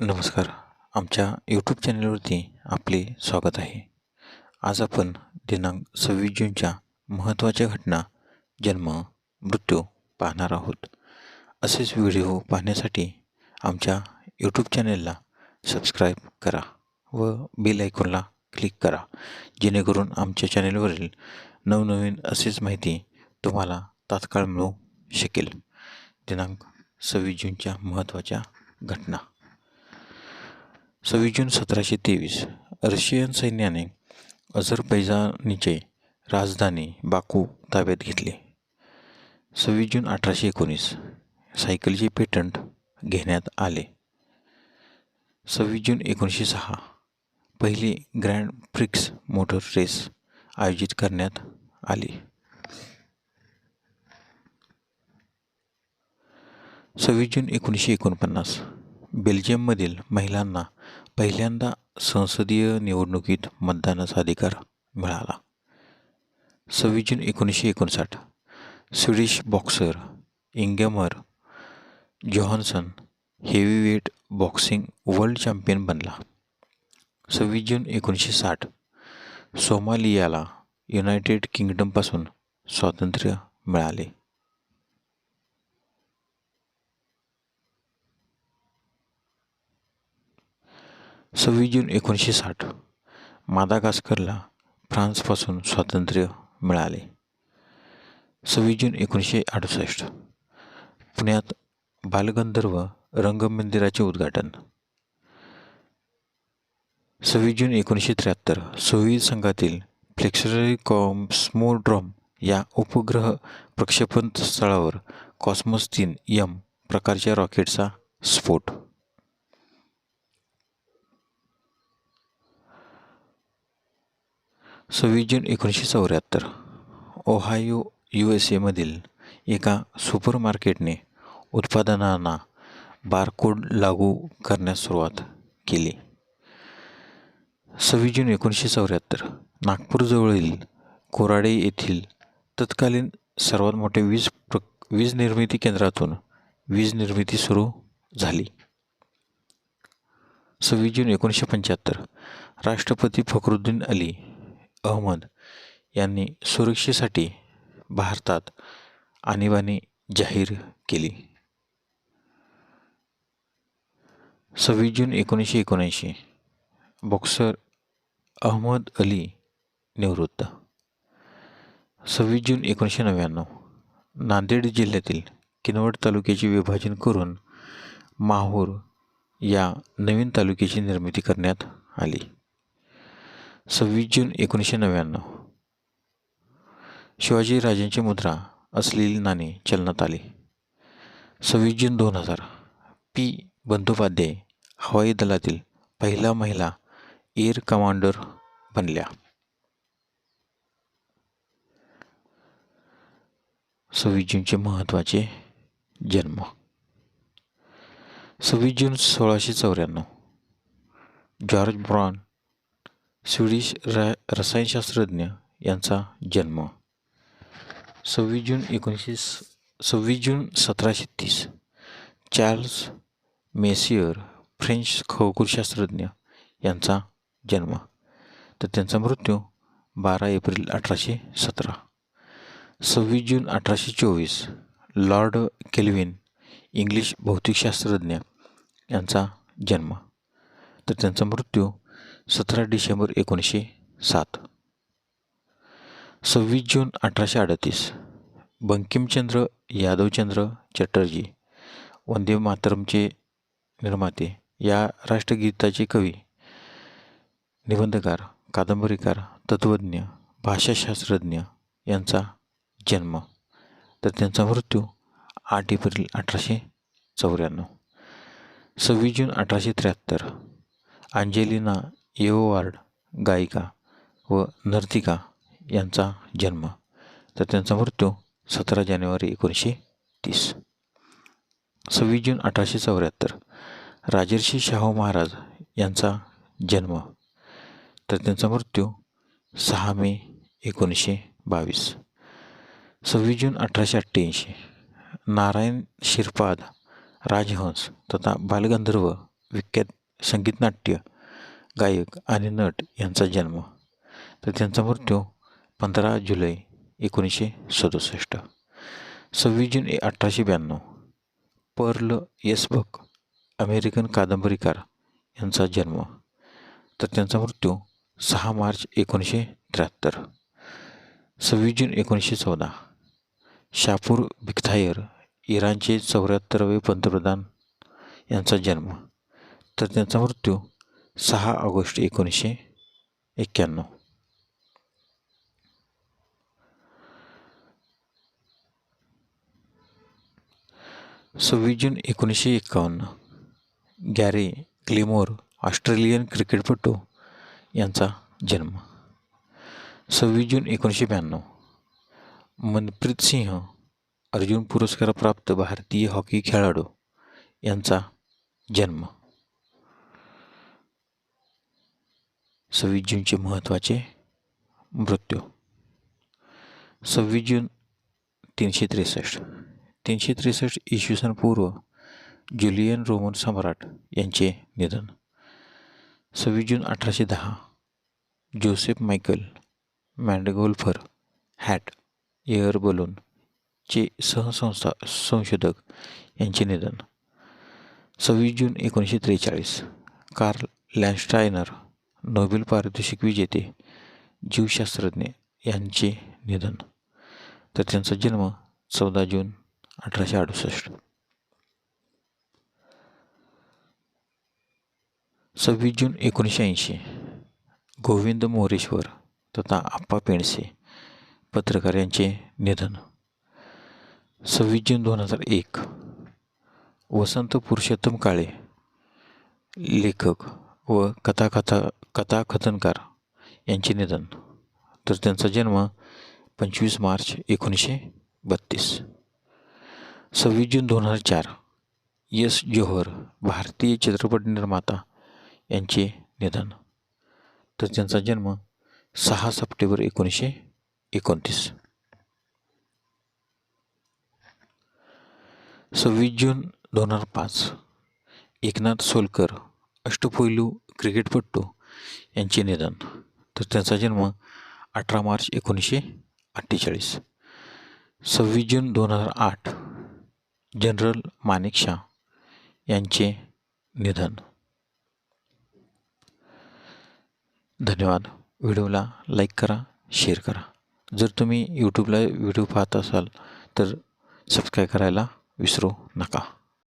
नमस्कार. आमच्या यूट्यूब चॅनलवरती आपले स्वागत आहे. आज आपण दिनांक सव्वीस जूनच्या महत्त्वाच्या घटना जन्म मृत्यू पाहणार आहोत. असेच व्हिडिओ पाहण्यासाठी आमच्या यूट्यूब चॅनलला सबस्क्राईब करा व बेल आयकॉनला क्लिक करा. जेणेकरून आमच्या चॅनलवरील नवनवीन असेच माहिती तुम्हाला तात्काळ मिळू शकेल. दिनांक सव्वीस जूनच्या महत्त्वाच्या घटना. सव्वीस जून सतराशे तेवीस. रशियन सैन्याने अझरबैजानीचे राजधानी बाकू ताब्यात घेतले. सव्वीस जून अठराशे एकोणीस. सायकलचे पेटंट घेण्यात आले. सव्वीस जून एकोणीसशे सहा. पहिली ग्रँड प्रिक्स मोटर रेस आयोजित करण्यात आली. सव्वीस जून एकोणीसशे एकोणपन्नास. बेल्जियममधील महिलांना पहिल्यांदा संसदीय निवडणुकीत मतदानाचा अधिकार मिळाला. सव्वीस जून एकोणीसशे एकोणसाठ Swedish boxer Ingemar Johansson heavyweight boxing world champion बनला. सव्वीस जून एकोणीसशे साठ सोमालियाला युनायटेड किंगडमपासून स्वातंत्र्य मिळाले. सव्वीस जून एकोणीसशे साठ. मादागास्करला फ्रान्सपासून स्वातंत्र्य मिळाले. सव्वीस जून एकोणीसशे अडुसष्ट. पुण्यात बालगंधर्व रंगमंदिराचे उद्घाटन. सव्वीस जून एकोणीसशे त्र्याहत्तर सोव्हिएत संघातील फ्लेक्सरी कॉस्मोड्रॉम या उपग्रह प्रक्षेपण स्थळावर कॉस्मोस तीन यम प्रकारच्या रॉकेटचा स्फोट सव्वीस जून एकोणीसशे चौऱ्याहत्तर ओहायो यू एस एमधील एका सुपर मार्केटने उत्पादनांना बारकोड लागू करण्यास सुरुवात केली. सव्वीस जून एकोणीसशे चौऱ्याहत्तर नागपूरजवळील कोराडे येथील तत्कालीन सर्वात मोठे वीज प्र वीज निर्मिती केंद्रातून वीज निर्मिती सुरू झाली. सव्वीस जून एकोणीसशे पंच्याहत्तर राष्ट्रपती फखरुद्दीन अली अहमद यांनी सुरक्षेसाठी भारतात आणीबाणी जाहीर केली. सव्वीस जून एकोणीसशे एकोणऐंशी बॉक्सर अहमद अली निवृत्त. सव्वीस जून एकोणीसशे नव्याण्णव नांदेड जिल्ह्यातील किनवट तालुक्याचे विभाजन करून माहूर या नवीन तालुक्याची निर्मिती करण्यात आली. सव्वीस जून एकोणीसशे नव्याण्णव. शिवाजीराजांची मुद्रा असलेली नाणे चलनात आली. सव्वीस जून दोन हजार. पी. बंदोपाध्याय हवाई दलातील पहिला महिला एअर कमांडर बनल्या. सव्वीस जूनचे महत्त्वाचे जन्म. सव्वीस जून सोळाशे चौऱ्याण्णव. जॉर्ज ब्रॉन स्वीडिश रा रसायनशास्त्रज्ञ यांचा जन्म. सव्वीस जून एकोणीसशे सव्वीस जून सतराशे तीस. चार्ल्स मेसियर फ्रेंच खगोलशास्त्रज्ञ यांचा जन्म. तर त्यांचा मृत्यू बारा एप्रिल अठराशे सतरा. सव्वीस जून अठराशे चोवीस लॉर्ड केल्विन इंग्लिश भौतिकशास्त्रज्ञ यांचा जन्म. तर त्यांचा मृत्यू सतरा डिसेंबर एकोणीसशे सात. सव्वीस जून अठराशे अडतीस. बंकिमचंद्र यादवचंद्र चटर्जी वंदे मातरमचे निर्माते या राष्ट्रगीताचे कवी निबंधकार कादंबरीकार तत्त्वज्ञ भाषाशास्त्रज्ञ यांचा जन्म. तर त्यांचा मृत्यू आठ एप्रिल अठराशे चौऱ्याण्णव. सव्वीस जून अठराशे त्र्याहत्तर. अंजेलिना येओवार्ड गायिका व नर्तिका यांचा जन्म. तर त्यांचा मृत्यू सतरा जानेवारी एकोणीसशे तीस. सव्वीस जून अठराशे चौऱ्याहत्तर. राजर्षी शाहू महाराज यांचा जन्म. तर त्यांचा मृत्यू सहा मे एकोणीसशे बावीस. सव्वीस जून अठराशे अठ्ठ्याऐंशी. नारायण शिरपाद राजहंस तथा बालगंधर्व विख्यात संगीत नाट्य गायक आणि नट यांचा जन्म. तर त्यांचा मृत्यू पंधरा जुलै एकोणीसशे सदुसष्ट. सव्वीस जून ए अठराशे ब्याण्णव. पर्ल येसबक अमेरिकन कादंबरीकार यांचा जन्म. तर त्यांचा मृत्यू सहा मार्च एकोणीसशे त्र्याहत्तर. सव्वीस जून एकोणीसशे चौदा. शापूर बिख्तायर इराणचे चौऱ्याहत्तरावे पंतप्रधान यांचा जन्म. तर त्यांचा मृत्यू सहा ऑगस्ट एकोणीसशे एक्क्याण्णव. सव्वीस जून एकोणीसशे एक्कावन्न गॅरी क्लिमोर ऑस्ट्रेलियन क्रिकेटपटू यांचा जन्म. सव्वीस जून एकोणीसशे ब्याण्णव मनप्रीत सिंह अर्जुन पुरस्कारप्राप्त भारतीय हॉकी खेळाडू यांचा जन्म. सव्वीस जूनचे महत्त्वाचे मृत्यू. सव्वीस जून तीनशे त्रेसष्ट. तीनशे त्रेसष्ट इसवी सन पूर्व जुलियन रोमन सम्राट यांचे निधन. सव्वीस जून अठराशे दहा Joseph Michael Montgolfier hot air बलूनचे सहसंस्था संशोधक यांचे निधन. सव्वीस जून एकोणीसशे त्रेचाळीस कार्ल लँडस्टायनर नोबेल पारितोषिक विजेते जीवशास्त्रज्ञ यांचे निधन. तर त्यांचा जन्म चौदा जून अठराशे अडुसष्ट. सव्वीस जून एकोणीसशे ऐंशी गोविंद मोरेश्वर तथा आप्पा पेंडसे पत्रकार यांचे निधन. सव्वीस जून दोन हजार एक वसंत पुरुषोत्तम काळे लेखक व कथाकथा कथा कथाकथनकार यांचे निधन. तर त्यांचा जन्म पंचवीस मार्च एकोणीसशे बत्तीस. सव्वीस जून दोन हजार चार यस जोहर भारतीय चित्रपट निर्माता यांचे निधन. तर त्यांचा जन्म सहा सप्टेंबर एकोणीसशे एकोणतीस. सव्वीस जून दोन हजार पाच एकनाथ सोलकर अष्टपैलू क्रिकेटपटू यांचे निधन. तर त्यांचा जन्म अठरा मार्च एकोणीसशे अठ्ठेचाळीस. सव्वीस जून दोन हजार आठ जनरल मानेकशा यांचे निधन. धन्यवाद. व्हिडिओला लाईक करा शेअर करा. जर तुम्ही यूट्यूबला व्हिडिओ पाहत असाल तर सबस्क्राईब करायला विसरू नका.